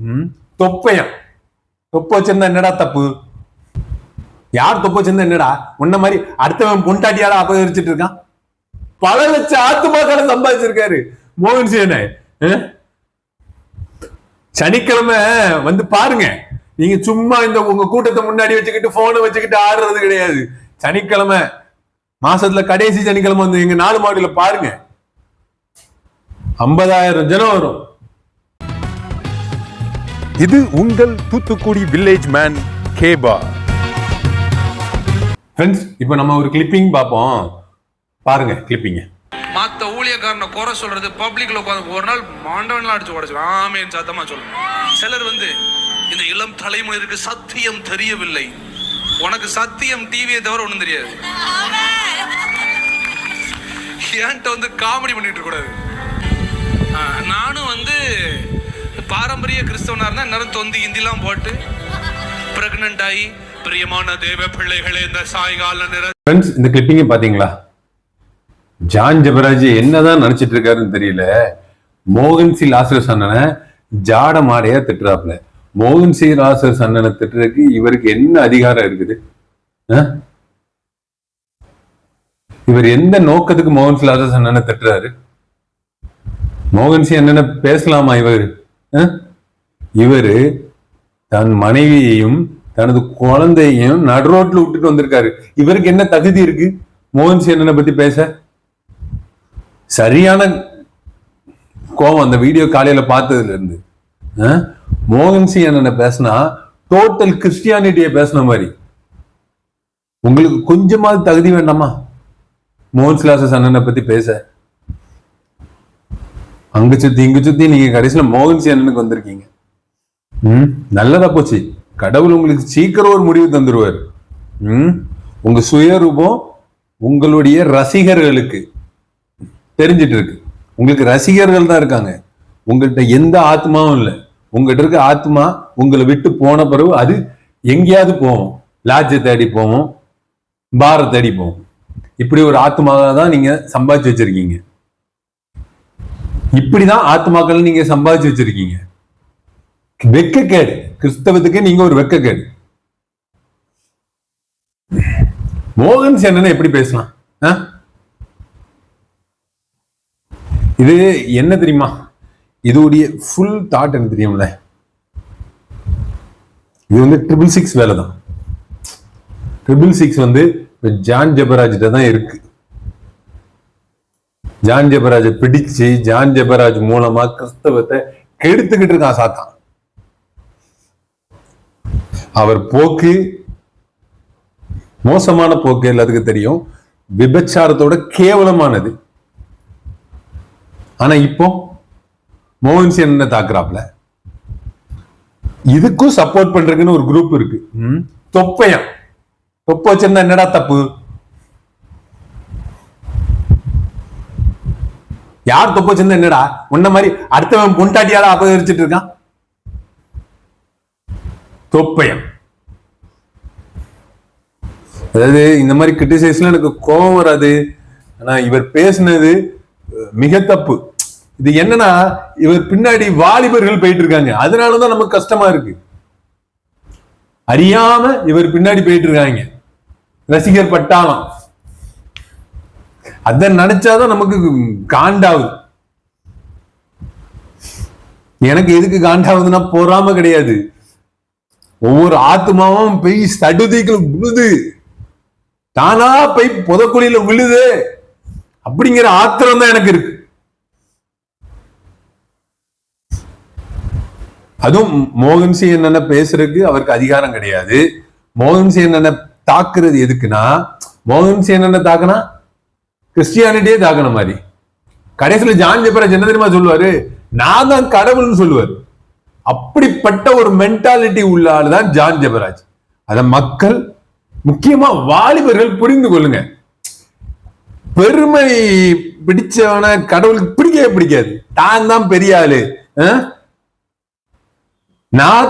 ம்? தொப்பையன் தொப்பை வச்சிருந்தா என்னடா தப்பு? யார் தொப்பை வச்சிருந்தா என்னடா? உன்ன மாதிரி அடுத்தவன் பொண்டாட்டியால அபகரிச்சிட்டு இருக்கான். பல லட்சம் ஆத்துமாக்களை சம்பாதிச்சிருக்காரு. மோகன் சேனை சனிக்கிழமை வந்து பாருங்க. நீங்க சும்மா இந்த உங்க கூட்டத்தை முன்னாடி வச்சுக்கிட்டு போனை வச்சுக்கிட்டு ஆடுறது கிடையாது. சனிக்கிழமை மாசத்துல கடைசி சனிக்கிழமை வந்து எங்க நாலு மாடியில் பாருங்க. ஐம்பதாயிரம் ஜனம் வரும். இது உங்கள் தூத்துக்குடி வில்லேஜ் மேன் கேபா ஃப்ரெண்ட்ஸ் இப்போ நம்ம ஒரு கிளிப்பிங் பார்ப்போம். பாருங்க கிளிப்பிங்க மத்த ஊழியக்காரனை குறை சொல்றது பப்ளிக்ல உட்காந்து ஒரு நாள் மாண்டவன்லாம் அடிச்சு உடச்சிடும். ஆமேன் சத்தமா சொல்லணும் சிலர் வந்து இந்த இளம் தலைமுறைக்கு சத்தியம் தெரியவில்லை. உனக்கு சத்தியம் டிவியை தவிர ஒண்ணும் தெரியாது. என்கிட்ட வந்து காமெடி பண்ணிட்டு கூடாது நானும் வந்து பாரம்பரிய கிறிஸ்தவனா இருந்தா நேரம் தொந்தி இந்திலாம் போட்டு பிரெக்னன்ட் ஆகி பிரியமான தேவ பிள்ளைகளே இந்த சாயங்கால நிற ஃப்ரெண்ட்ஸ் இந்த கிளிப்பிங்க பாத்தீங்களா ஜான் ஜெபராஜ் என்னதான் நினைச்சிட்டு இருக்காருன்னு தெரியல. மோகன் சி. லாசரஸ் அண்ணனை ஜாட மாடையா திட்டுறாப்புல. மோகன் சி. லாசரஸ் அண்ணனை திட்டுறதுக்கு இவருக்கு என்ன அதிகாரம் இருக்குது? இவர் எந்த நோக்கத்துக்கு மோகன் சி. லாசரஸ் அண்ணனை திட்டுறாரு? மோகன் சி. அண்ணனை பேசலாமா இவர்? இவரு தன் மனைவியையும் தனது குழந்தையையும் நடுரோட்ல விட்டுட்டு வந்திருக்காரு. இவருக்கு என்ன தகுதி இருக்கு? மோகன் சேனனை பத்தி பேச. சரியான கோவம் அந்த வீடியோ காலையில பார்த்ததுல இருந்து மோகன் சி என்ன பேசினா டோட்டல் கிறிஸ்டியானிட்டியை பேசின மாதிரி. உங்களுக்கு கொஞ்சமாவது தகுதி வேண்டாமா? மோகன் சிலாசஸ் அண்ணனை பத்தி பேச. அங்கு சுத்தி இங்கு சுத்தி நீங்க கடைசியில மோகன் சேனனுக்கு வந்திருக்கீங்க. ம் நல்லதா போச்சு. கடவுள் உங்களுக்கு சீக்கிரம் ஒரு முடிவு தந்துருவார். ம் உங்க சுயரூபம் உங்களுடைய ரசிகர்களுக்கு தெரிஞ்சிட்டு இருக்கு உங்களுக்கு ரசிகர்கள் தான் இருக்காங்க. உங்கள்கிட்ட எந்த ஆத்மாவும் இல்லை. உங்கள்கிட்ட இருக்க ஆத்மா உங்களை விட்டு போன பிறகு அது எங்கேயாவது போவோம் லாட்ஜை தேடி போவோம் பாரை தேடி போவோம் இப்படி ஒரு ஆத்மாவை தான் நீங்கள் சம்பாதிச்சு வச்சுருக்கீங்க. இப்படிதான் ஆத்மாக்கள் நீங்க சம்பாதிச்சு வச்சிருக்கீங்க. வெக்கக்கேடு. கிறிஸ்தவத்துக்கு நீங்க ஒரு வெக்கக்கேடு. மோகன் சேனன் எப்படி பேசலாம்? இது என்ன தெரியுமா? இதோடைய ஃபுல் தாட் எனக்கு தெரியும்ல? இது வந்து ட்ரிபிள் சிக்ஸ் வேலை தான் ட்ரிபிள் சிக்ஸ் வந்து ஜான் ஜபராஜ்கிட்ட தான் இருக்கு. ஜான் ஜெபராஜை பிடிச்சு ஜான் ஜெபராஜ் மூலமா கிறிஸ்தவத்தை கெடுத்துக்கிட்டு இருக்கான் சாத்தான். அவர் போக்கு மோசமான போக்கு எல்லாத்துக்கும் தெரியும். விபச்சாரத்தோட கேவலமானது. ஆனா இப்போ மோகன் சேன் என்ன தாக்குறாப்ல? இதுக்கும் சப்போர்ட் பண்றதுக்குன்னு ஒரு குரூப் இருக்கு. தொப்பையா தொப்பையன். தொப்பை வச்சிருந்தா என்னடா தப்பு? யார் தொப்பை வச்சிருந்தா என்னடா? உன்ன மாதிரி அடுத்தவன் பொண்டாட்டியால அபகரிச்சிட்டு இருக்கான்? தொப்பையம். அதாவது இந்த மாதிரி கிரிட்டிசைஸ்ல எனக்கு கோபம் வராது. ஆனா இவர் பேசுனது மிக தப்பு. இது என்னன்னா இவர் பின்னாடி வாலிபர்கள் போயிட்டு இருக்காங்க. அதனாலதான் நமக்கு கஷ்டமா இருக்கு. அறியாம இவர் பின்னாடி போயிட்டு இருக்காங்க. ரசிகர் பட்டாளம். அத நினைச்சாதான் நமக்கு காண்டாகுது. எனக்கு எதுக்கு காண்டாகுதுன்னா பொறாம கிடையாது. ஒவ்வொரு ஆத்மாவும் போய் சடுதிகள் விழுது தானா போய் புதக்குழியில விழுது. அப்படிங்கிற ஆத்திரம் தான் எனக்கு இருக்கு. அதுவும் மோகன் சிங் என்னென்ன பேசுறதுக்கு அவருக்கு அதிகாரம் கிடையாது. மோகன் சிங் என்னென்ன தாக்குறது எதுக்குன்னா மோகன் சிங் என்னென்ன தாக்குனா கிறிஸ்டியானிட்டியே தாக்குன மாதிரி. கடைசியில ஜான் ஜெபராஜ் என்ன தெரியுமா சொல்லுவாரு? நான் தான் கடவுள்னு சொல்லுவாரு. அப்படிப்பட்ட ஒரு மென்டாலிட்டி உள்ள ஆள் தான் ஜான் ஜெபராஜ் அத மக்கள் முக்கியமா வாலிபர்கள் புரிந்து கொள்ளுங்க. பெருமை பிடிச்சவன கடவுளுக்கு பிடிக்கவே பிடிக்காது. தான் தான் பெரிய ஆளு. அஹ்? நான்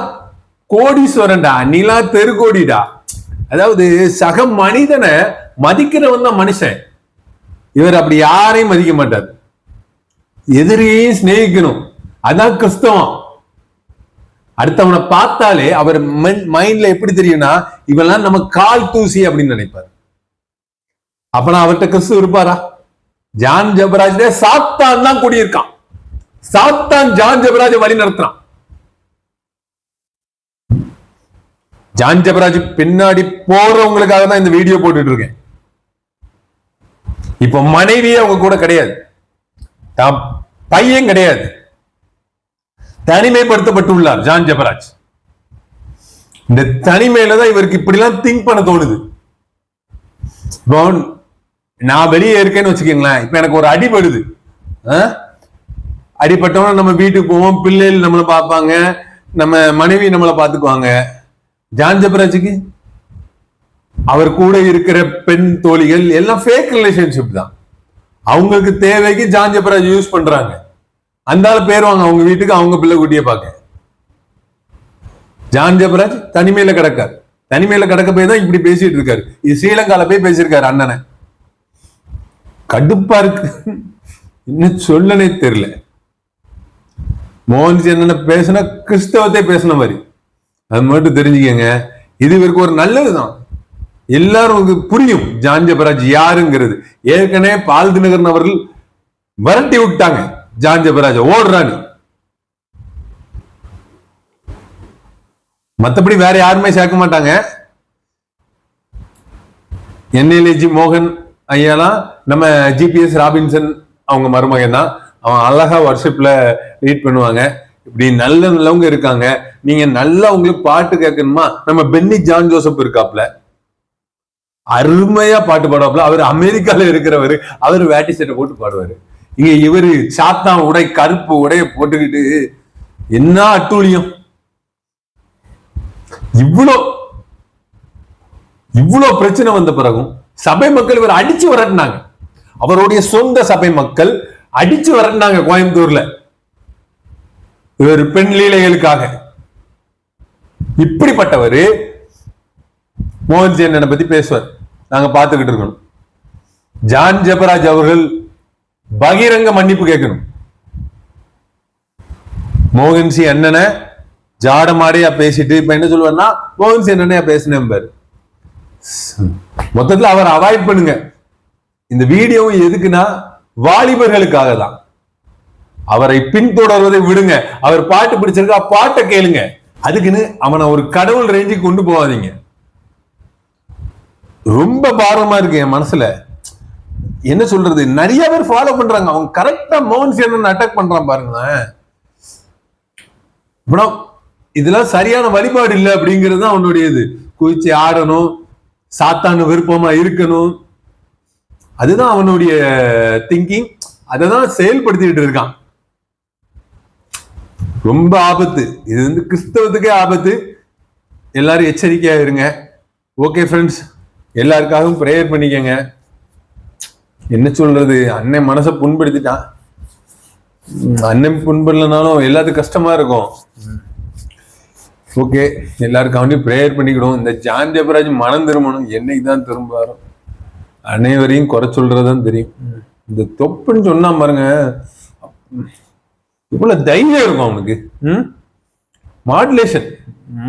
கோடீஸ்வரன்டா நீலா தெருக்கோடிடா. அதாவது சக மனிதனை மதிக்கிறவன் தான் மனுஷன். இவர் அப்படி யாரையும் மதிக்க மாட்டார். எதிரியையும் சிநேகிக்கணும். அதான் கிறிஸ்தவம். அடுத்தவனை பார்த்தாலே அவர் மைண்ட்ல எப்படி தெரியும்னா இவெல்லாம் நம்ம கால் தூசி அப்படின்னு நினைப்பார். அப்பனா அவர்கிட்ட கிறிஸ்து இருப்பாரா? ஜான் ஜபராஜ் சாத்தான் தான் கூடியிருக்கான். சாத்தான் ஜான் ஜபராஜ் வழி நடத்துறான். ஜான் ஜபராஜ் பின்னாடி போறவங்களுக்காக தான் இந்த வீடியோ போட்டுட்டு இருக்கேன். இப்போ மனைவியே அவங்க கூட கிடையாது. பையன் கிடையாது. தனிமைப்படுத்தப்பட்டுள்ளார் ஜான் ஜபராஜ். இந்த தனிமையில தான் இவருக்கு இப்படிலாம் திங்க் பண்ண தோணுது. இப்போ நான் வெளியே இருக்கேன்னு வச்சுக்கோங்களேன் இப்ப எனக்கு ஒரு அடிபடுது ஆ? அடிபட்டவன நம்ம வீட்டுக்கு போவோம் பிள்ளைகள் நம்மளை பார்ப்பாங்க நம்ம மனைவி நம்மளை பார்த்துக்குவாங்க. ஜான் ஜபராஜுக்கு அவர் கூட இருக்கிற பெண் தோழிகள் எல்லாம் ஃபேக் ரிலேஷன்ஷிப் தான். அவங்களுக்கு தேவைக்கு ஜான் ஜபராஜ் யூஸ் பண்றாங்க. அந்த ஆள் பேருவாங்க அவங்க வீட்டுக்கு அவங்க பிள்ளை குட்டியை பார்க்க. ஜான் ஜபராஜ் தனிமையில கிடக்கார். தனிமையில கிடக்க போய் தான் இப்படி பேசிட்டு இருக்காரு. இது ஸ்ரீலங்கால போய் பேசியிருக்காரு அண்ணனை. கடுப்பா இருக்கு. இன்னும் சொல்லனே தெரியல. மோகன்ஜி என்ன பேசுனா கிறிஸ்தவத்தை பேசின மாதிரி. அது மட்டும் தெரிஞ்சுக்கங்க. இது இவருக்கு ஒரு நல்லதுதான். எல்லாரும் உங்களுக்கு புரியும். ஜாஞ்சபராஜ் யாருங்கிறது. ஏற்கனவே பால் தினகரன் அவர்கள் விரட்டி விட்டாங்க. ஜான் ஜபராஜ் ஓடுறான்னு மற்றபடி வேற யாருமே சேர்க்க மாட்டாங்க. என்எல்ஏஜி மோகன் ஐயாலாம் நம்ம ஜிபிஎஸ் ராபின்சன் அவங்க மருமகன் தான். அவன் அழகா வர்ஷிப்ல லீட் பண்ணுவாங்க. இப்படி நல்ல நல்லவங்க இருக்காங்க. நீங்க நல்லா உங்களுக்கு பாட்டு கேட்கணுமா? நம்ம பென்னி ஜான் ஜோசப் இருக்காப்ல. அருமையா பாட்டு பாடுவாப்ல அவர் அமெரிக்கால இருக்கிறவர். அவர் வேட்டி சட்டை போட்டு பாடுவாரு. இங்க இவரு சாத்தான் உடை கருப்பு உடைய போட்டுக்கிட்டு என்ன அட்டூழியம்? இவ்வளோ இவ்வளோ பிரச்சனை வந்த பிறகும் சபை மக்கள் இவர் அடிச்சு விரட்டினாங்க. அவருடைய சொந்த சபை மக்கள் அடிச்சு விரட்டினாங்க கோயம்புத்தூர்ல. இவர் பெண் லீலைகளுக்காக. இப்படிப்பட்டவர் மோகன் சேனனை பத்தி பேசுவார். நாங்க பார்த்துக்கிட்டு இருக்கணும். ஜான் ஜெபராஜ் அவர்கள் பகிரங்க மன்னிப்பு கேட்கணும். மோகன் சி அண்ணனை ஜாடமாடியா பேசிட்டு இப்ப என்ன சொல்லுவார்னா மோகன் சி அண்ணனையா பேசினேன் பாரு. மொத்தத்துல அவர் அவாய்ட் பண்ணுங்க. இந்த வீடியோவும் எதுக்குன்னா வாலிபர்களுக்காக தான். அவரை பின்தொடர்வதை விடுங்க. அவர் பாட்டு பிடிச்சிருக்கா பாட்டை கேளுங்க. அதுக்குன்னு அவனை ஒரு கடவுள் ரேஞ்சுக்கு கொண்டு போகாதீங்க. ரொம்ப பாரமா இருக்கு என் மனசுல. என்ன சொல்றது? நிறைய பேர் ஃபாலோ பண்றாங்க. அவங்க கரெக்டா மோகன் சேனன் அட்டாக் பண்றான் பாருங்களேன். இதெல்லாம் சரியான வழிபாடு இல்லை அப்படிங்கிறது தான் அவனுடைய இது. குதிச்சு ஆடணும். சாத்தான விருப்பமா இருக்கணும். அதுதான் அவனுடைய திங்கிங் அதை தான் செயல்படுத்திட்டு இருக்கான். ரொம்ப ஆபத்து. இது வந்து கிறிஸ்தவத்துக்கே ஆபத்து. எல்லாரும் எச்சரிக்கையா இருங்க. ஓகே ஃப்ரெண்ட்ஸ் எல்லாருக்காகவும் ப்ரேயர் பண்ணிக்கங்க. என்ன சொல்றது? அண்ணன் மனசை புண்படுத்திட்டான். அண்ணன் புண்படலனாலும் எல்லாத்துக்கும் கஷ்டமா இருக்கும். ஓகே எல்லாருக்காகவும் ப்ரேயர் பண்ணிக்கிடும் இந்த ஜான் ஜெபராஜ் மனம் திரும்பணும். என்னைக்கு தான் திரும்புவாரோ. அனைவரையும் குறை சொல்றதுதான் தெரியும். இந்த தொப்புன்னு சொன்னா பாருங்க இவ்வளவு தைரியம் இருக்கும் அவனுக்கு. ம்? மாடுலேஷன்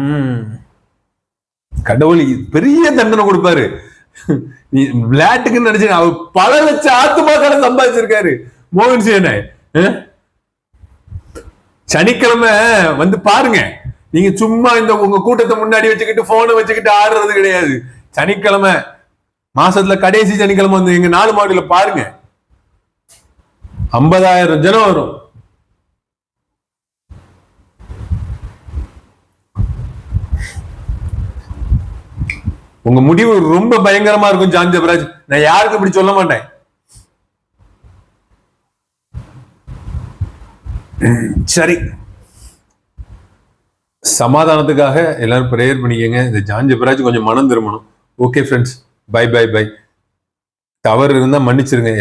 ம். கடவுள் பெரிய தண்டனை கொடுப்பாரு. நீ விளையாட்டுக்குன்னு நினைச்சு அவர் பல லட்சம் ஆத்துமாக்களை சம்பாதிச்சிருக்காரு. மோகன் சேனை சனிக்கிழமை வந்து பாருங்க. நீங்க சும்மா இந்த உங்க கூட்டத்தை முன்னாடி வச்சுக்கிட்டு போனை வச்சுக்கிட்டு ஆடுறது கிடையாது. சனிக்கிழமை மாசத்துல கடைசி சனிக்கிழமை வந்து எங்க நாலு மாடியில பாருங்க. ஐம்பதாயிரம் ஜனம் வரும். உங்க முடிவு ரொம்ப பயங்கரமா இருக்கும் ஜான் ஜபராஜ். நான் யாருக்கும் இப்படி சொல்ல மாட்டேன். சரி. சமாதானத்துக்காக எல்லாரும் ப்ரேயர் பண்ணிக்கங்க. இந்த ஜான் ஜபராஜ் கொஞ்சம் மனம் திரும்பணும். Okay friends bye bye bye தவறு இருந்தா மன்னிச்சிருங்க.